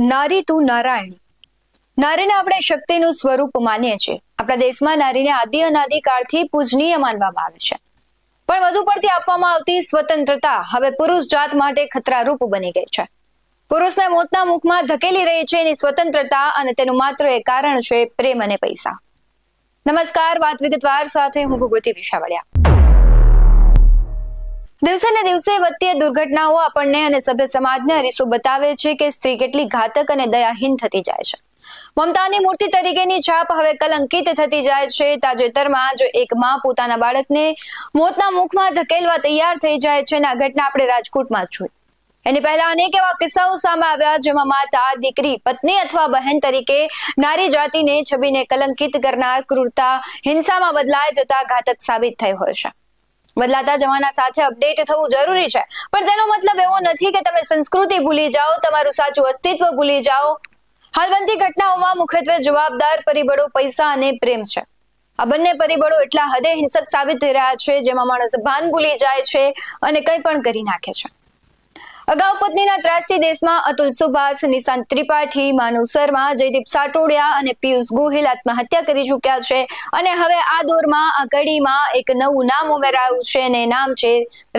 નારી તું નારાયણી. નારીને આપણે શક્તિનું સ્વરૂપ માનીએ છીએ. આપણા દેશમાં નારીને આદિ અનાદિકાળથી પૂજનીય માનવામાં આવે છે. પણ વધુ પડતી આપવામાં આવતી સ્વતંત્રતા હવે પુરુષ જાત માટે ખતરારૂપ બની ગઈ છે. પુરુષને મોતના મુખમાં ધકેલી રહી છે એની સ્વતંત્રતા અને તેનું માત્ર એક કારણ છે પ્રેમ અને પૈસા. નમસ્કાર, વાત વિગતવાર સાથે હું ભૂગવતી વિશાવળિયા દિવસે ને દિવસે વધતી દુર્ઘટનાઓ આપણને અને સભ્ય સમાજને અરીસો બતાવે છે કે સ્ત્રી કેટલી ઘાતક અને દયાહીન થતી જાય છે. મમતાની મૂર્તિ તરીકેની છાપ હવે કલંકિત થતી જાય છે. તાજેતરમાં જો એક માં પોતાના બાળકને મોતના મુખમાં ધકેલવા તૈયાર થઈ જાય છે અને આ ઘટના આપણે રાજકોટમાં જોઈ. એની પહેલા અનેક એવા કિસ્સાઓ સામે આવ્યા જેમાં માતા, દીકરી, પત્ની અથવા બહેન તરીકે નારી જાતિને છબીને કલંકિત કરનાર ક્રૂરતા, હિંસામાં બદલાય જતા ઘાતક સાબિત થઈ હોય છે. બદલાતા જમાના સાથે અપડેટ થવું જરૂરી છે. પણ તેનો મતલબ એવો નથી કે તમે સંસ્કૃતિ ભૂલી જાઓ, તમારું સાચું અસ્તિત્વ ભૂલી જાઓ. હાલ ઘટનાઓમાં મુખ્યત્વે જવાબદાર પરિબળો પૈસા અને પ્રેમ છે. આ બંને પરિબળો એટલા હદે હિંસક સાબિત થઈ રહ્યા છે, જેમાં માણસ ભાન ભૂલી જાય છે અને કંઈ પણ કરી નાખે છે. અગાઉ પત્નીના ત્રાસથી દેશમાં અતુલ સુભાષ, નિશાંત ત્રિપાઠી, માનુ શર્મા, જયદીપ સાટોડિયા અને પિયુષ ગોહિલ આત્મહત્યા કરી ચૂક્યા છે. અને હવે આ દોરમાં, આ કડીમાં એક નવું નામ ઉમેરાયું છે અને નામ છે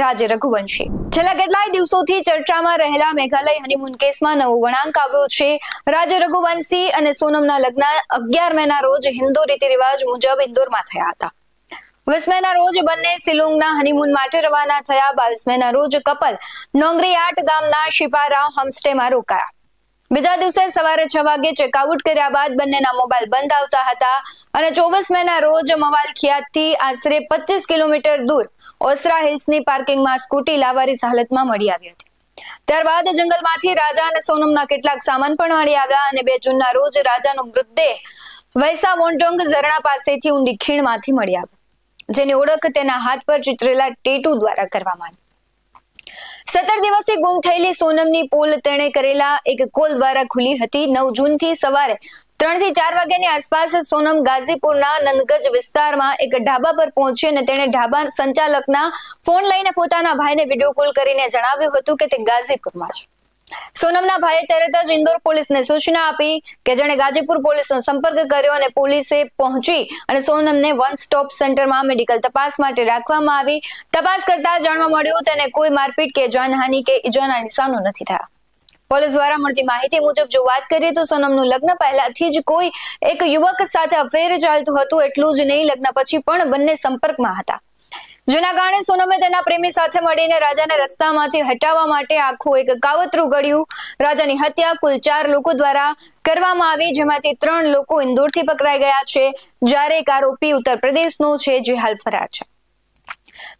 રાજ રઘુવંશી. છેલ્લા કેટલાય દિવસોથી ચર્ચામાં રહેલા મેઘાલય હનીમૂન કેસમાં નવો વળાંક આવ્યો છે. રાજ રઘુવંશી અને સોનમના લગ્ન અગિયાર મેના રોજ હિન્દુ રીતિ રિવાજ મુજબ ઇન્દોરમાં થયા હતા. વીસ રોજ બંને સિલોંગના હનીમૂન માટે રવાના થયા. બાવીસ મેના રોજ કપલ નોંગરીયાટ ગામના શિપારા હોમસ્ટેમાં રોકાયા. બીજા દિવસે સવારે છ વાગે ચેકઆઉટ કર્યા બાદ બંનેના મોબાઈલ બંધ આવતા હતા અને ચોવીસ મેના રોજ મવાલ ખિયાતથી આશરે પચીસ કિલોમીટર દૂર ઓસરા હિલ્સની પાર્કિંગમાં સ્કૂટી લાવારીસ હાલતમાં મળી આવી હતી. ત્યારબાદ જંગલમાંથી રાજા અને સોનમના કેટલાક સામાન પણ મળી આવ્યા અને બે જૂનના રોજ રાજાનો મૃતદેહ વૈસા વોન્ટોંગ ઝરણા પાસેથી ઊંડી ખીણમાંથી મળી આવ્યો. જેની ઓળખ તેના હાથ પર ચિતરેલા ટેટુ દ્વારા કરવામાં આવી. સત્તર દિવસે ગુમ થયેલી સોનમની પોલ તેણે કરેલા એક કોલ દ્વારા ખુલી હતી. નવ જૂનથી સવારે ત્રણથી ચાર વાગ્યાની આસપાસ સોનમ ગાઝીપુરના નંદગજ વિસ્તારમાં એક ઢાબા પર પહોંચી અને તેણે ઢાબા સંચાલકના ફોન લઈને પોતાના ભાઈને વીડિયો કોલ કરીને જણાવ્યું હતું કે તે ગાઝીપુરમાં છે. સોનમના ભાઈએ તરત જ ઇન્દોર પોલીસને સૂચના આપી કે જેણે ગાજીપુર પોલીસનો સંપર્ક કર્યો અને પોલીસે પહોંચી અને સોનમને વન સ્ટોપ સેન્ટરમાં મેડિકલ તપાસ માટે રાખવામાં આવી. તપાસ કરતા જાણવા મળ્યું, તેને કોઈ મારપીટ કે જાનહાનિ કે ઈજાના નિશાનો નથી થયા. પોલીસ દ્વારા મળતી માહિતી મુજબ જો વાત કરીએ તો સોનમનું લગ્ન પહેલાથી જ કોઈ એક યુવક સાથે અફેર ચાલતું હતું, એટલું જ નહીં. લગ્ન પછી પણ બંને સંપર્કમાં હતા. જેના કારણે સોનમે તેના પ્રેમી સાથે મળીને રાજાને રસ્તામાંથી હટાવવા માટે આખું એક કાવતરું ઘડ્યું રાજાની હત્યા કુલ ચાર લોકો દ્વારા કરવામાં આવી, જેમાંથી ત્રણ લોકો ઇન્દોરથી પકડાઈ ગયા છે, જ્યારે એક આરોપી ઉત્તર પ્રદેશનો છે, જે હાલ ફરાર છે.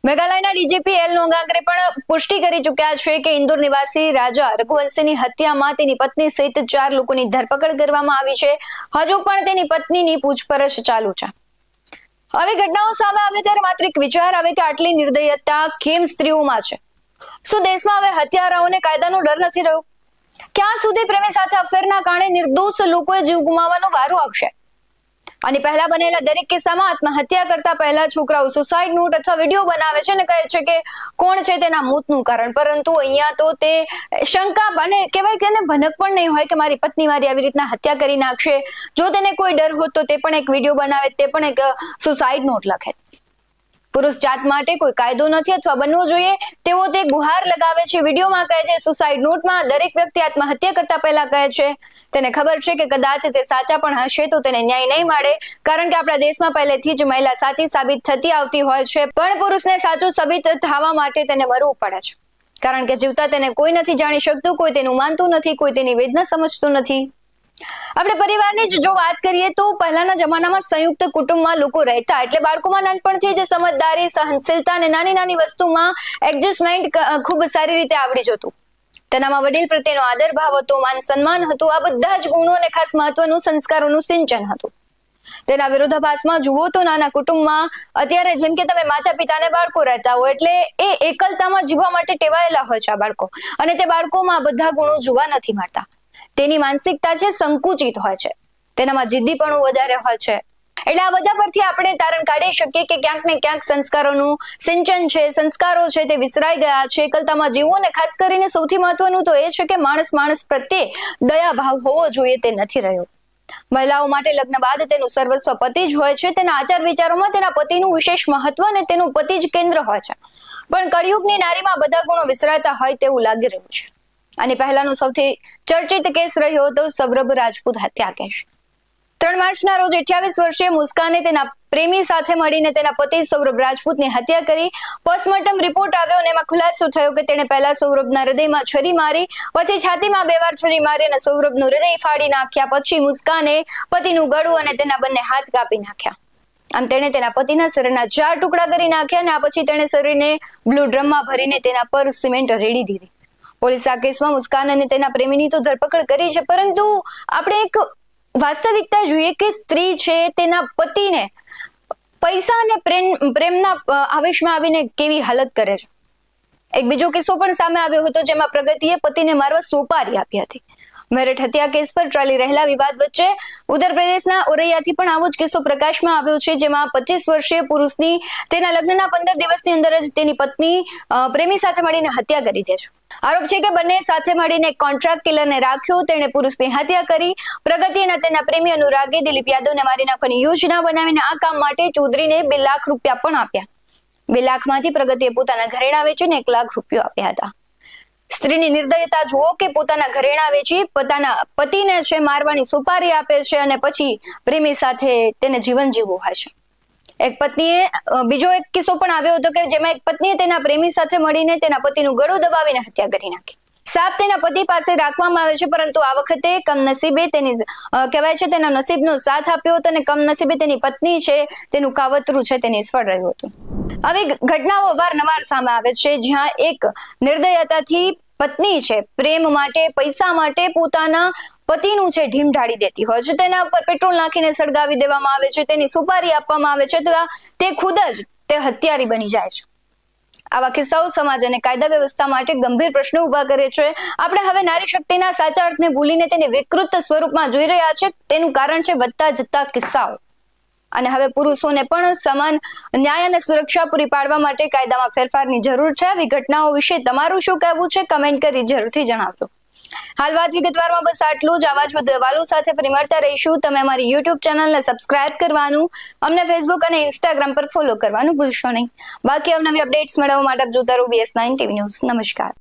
મેઘાલયના ડીજીપી એલ નોંગાંકરે પણ પુષ્ટિ કરી ચૂક્યા છે કે ઇન્દોર નિવાસી રાજા રઘુવંશીની હત્યામાં તેની પત્ની સહિત ચાર લોકોની ધરપકડ કરવામાં આવી છે. હજુ પણ તેની પત્નીની પૂછપરછ ચાલુ છે. આવી ઘટનાઓ સામે આવે ત્યારે માત્ર એક વિચાર આવે કે આટલી નિર્દયતા કેમ સ્ત્રીઓમાં છે? શું દેશમાં હવે હત્યારાઓને કાયદાનો ડર નથી રહ્યો? ક્યાં સુધી પ્રેમી સાથે અફેરના કારણે નિર્દોષ લોકોએ જીવ ગુમાવવાનો વારો આવશે? અને પહેલા બનેલા દરેક કિસ્સામાં આત્મહત્યા કરતા પહેલા છોકરાઓ સુસાઇડ નોટ અથવા વીડિયો બનાવે છે અને કહે છે કે કોણ છે તેના મોતનું કારણ. પરંતુ અહીંયા તો તે શંકા બને કહેવાય કે ભનક પણ નહીં હોય કે મારી પત્ની મારી આવી રીતના હત્યા કરી નાખશે. જો તેને કોઈ ડર હોત તો તે પણ એક વીડિયો બનાવે, તે પણ એક સુસાઇડ નોટ લખે. પુરુષ જાત માટે કોઈ કાયદો નથી અથવા બનવો જોઈએ, તેઓ તે ગુહાર લગાવે છે. વિડીયોમાં કહે છે સુસાઇડ નોટમાં દરેક વ્યક્તિ આત્મહત્યા કરતા પહેલા કહે છે. તેને ખબર છે કે કદાચ તે સાચા પણ હશે તો તેને ન્યાય નહીં મળે, કારણ કે આપણા દેશમાં પહેલેથી જ મહિલા સાચી સાબિત થતી આવતી હોય છે. પણ પુરુષને સાચું સાબિત થવા માટે તેને મરવું પડે છે. કારણ કે જીવતા તેને કોઈ નથી જાણી શકતું, કોઈ તેનું માનતું નથી, કોઈ તેની વેદના સમજતું નથી. આપણે પરિવારની જ જો વાત કરીએ તો પહેલાના જમાનામાં સંયુક્ત કુટુંબમાં લોકો રહેતા એટલે બાળકોમાં નાનપણથી જ સમજદારી, સહનશીલતા અને નાની નાની વસ્તુમાં એડજસ્ટમેન્ટ ખૂબ સારી રીતે આવડી જતું. તેનામાં વડીલ પ્રત્યેનો આદર ભાવ હતો, માન સન્માન હતું, આ બધા જ ગુણો અને ખાસ મહત્વનું સંસ્કારોનું સિંચન હતું. તેના વિરોધાભાસમાં જુઓ તો નાના કુટુંબમાં અત્યારે જેમ કે તમે માતા પિતાને બાળકો રહેતા હો એટલે એ એકલતામાં જીવવા માટે ટેવાયેલા હોય છે આ બાળકો. અને તે બાળકોમાં બધા ગુણો જોવા નથી મળતા. તેની માનસિકતા છે સંકુચિત હોય છે. તેનામાં જિદ્દીપણું વધારે હોય છે. એટલે આ બધા પરથી આપણે તારણ કાઢી શકીએ કે ક્યાંક ને ક્યાંક સંસ્કારોનું સિંચન છે, સંસ્કારો છે તે વિસરાઈ ગયા છે. એકલતામાં જીવવું અને ખાસ કરીને સૌથી મહત્વનું તો એ છે કે માણસ માણસ પ્રત્યે દયા ભાવ હોવો જોઈએ તે નથી રહ્યો. મહિલાઓ માટે લગ્ન બાદ તેનું સર્વસ્વ પતિ જ હોય છે. તેના આચાર વિચારોમાં તેના પતિનું વિશેષ મહત્વ અને તેનું પતિ જ કેન્દ્ર હોય છે. પણ કળિયુગની નારીમાં બધા ગુણો વિસરાતા હોય તેવું લાગી રહ્યું છે. અને પહેલાનો સૌથી ચર્ચિત કેસ રહ્યો હતો સૌરભ રાજપૂત હત્યા કેસ. ત્રણ માર્ચના રોજ અઠ્યાવીસ વર્ષીય મુસ્કાને તેના પ્રેમી સાથે મળીને તેના પતિ સૌરભ રાજપૂતની હત્યા કરી. પોસ્ટમોર્ટમ રિપોર્ટ આવ્યો અને એમાં ખુલાસો થયો કે તેણે પહેલા સૌરભના હૃદયમાં છરી મારી, પછી છાતીમાં બે વાર છરી મારી અને સૌરભનું હૃદય ફાડી નાખ્યા, પછી મુસ્કાને પતિનું ગળું અને તેના બંને હાથ કાપી નાખ્યા. આમ તેણે તેના પતિના શરીરના ચાર ટુકડા કરી નાખ્યા અને આ પછી તેણે શરીરને બ્લુ ડ્રમમાં ભરીને તેના પર સિમેન્ટ રેડી દીધી. પોલીસ આ કેસમાં મુસ્કાન અને તેના પ્રેમીની તો ધરપકડ કરી છે, પરંતુ આપણે એક વાસ્તવિકતા જોઈએ કે સ્ત્રી છે તેના પતિને પૈસા અને પ્રેમ, પ્રેમના આવેશમાં આવીને કેવી હાલત કરે છે? એક બીજો કિસ્સો પણ સામે આવ્યો હતો, જેમાં પ્રગતિએ પતિને મારવા સોપારી આપી હતી. મેરઠ હત્યા કેસ પર ચાલી રહેલા વિવાદ વચ્ચે ઉત્તર પ્રદેશના ઓરૈયાથી પણ આવો જ કિસ્સો પ્રકાશમાં આવ્યો છે, જેમાં પચીસ વર્ષીય પુરુષની તેના લગ્નના પંદર દિવસની અંદર જ તેની પત્ની પ્રેમી સાથે મળીને હત્યા કરી દે છે. આરોપ છે કે બંને સાથે મળીને કોન્ટ્રાક્ટ કિલરને રાખ્યો, તેણે પુરુષની હત્યા કરી, પ્રગતિ અને તેના પ્રેમી અનુરાગે દિલીપ યાદવને મારી નાખવાની યોજના બનાવીને આ કામ માટે ચૌધરીને બે લાખ રૂપિયા પણ આપ્યા. બે લાખમાંથી પ્રગતિએ પોતાના ઘરેણા વેચીને એક લાખ રૂપિયા આપ્યા હતા. સ્ત્રીની નિર્દયતા જુઓ કે પોતાના ઘરેણા વેચી પોતાના પતિને છે મારવાની સુપારી આપે છે અને પછી પ્રેમી સાથે તેને જીવન જીવવું હોય છે. એક પત્નીએ બીજો એક કિસ્સો પણ આવ્યો હતો કે જેમાં એક પત્નીએ તેના પ્રેમી સાથે મળીને તેના પતિનું ગળું દબાવીને હત્યા કરી નાખી. સાપ તેના પતિ પાસે રાખવામાં આવે છે, પરંતુ આ વખતે કમનસીબે તેની કહેવાય છે તેના નસીબનો સાથ આપ્યો હતો અને કમનસીબે તેની પત્ની છે, તેનું કાવતરું છે તે નિષ્ફળ રહ્યું હતું. આવી ઘટનાઓ અવારનવાર સામે આવે છે, જ્યાં એક નિર્દયતાથી પત્ની છે, પ્રેમ માટે, પૈસા માટે પોતાના પતિનું છે, ઢીમ ઢાળી દેતી હોય છે. તેના ઉપર પેટ્રોલ નાખીને સળગાવી દેવામાં આવે છે, તેની સુપારી આપવામાં આવે છે, તો તે ખુદ જ તે હત્યારી બની જાય છે. આવા કિસ્સાઓ સમાજ અને કાયદા વ્યવસ્થા માટે ગંભીર પ્રશ્નો ઊભા કરે છે. આપણે હવે નારી શક્તિના સાચા અર્થને ભૂલીને તેને વિકૃત સ્વરૂપમાં જોઈ રહ્યા છે. તેનું કારણ છે વધતા જતા કિસ્સાઓ. અને હવે પુરુષોને પણ સમાન ન્યાય અને સુરક્ષા પૂરી પાડવા માટે કાયદામાં ફેરફારની જરૂર છે. આવી ઘટનાઓ વિશે તમારું શું કહેવું છે? કમેન્ટ કરી જરૂરથી જણાવજો. હાલ વાત વિગતવારમાં બસ આટલું જ. આવા જ વધુ સાથે ફરી મળતા રહીશું. તમે અમારી યુટ્યુબ ચેનલને સબસ્ક્રાઇબ કરવાનું, અમને ફેસબુક અને ઇન્સ્ટાગ્રામ પર ફોલો કરવાનું ભૂલશો નહીં. બાકી અવનવી અપડેટ્સ મેળવવા માટે જોતા રહો બીએસ નાઇન ટીવી ન્યૂઝ નમસ્કાર.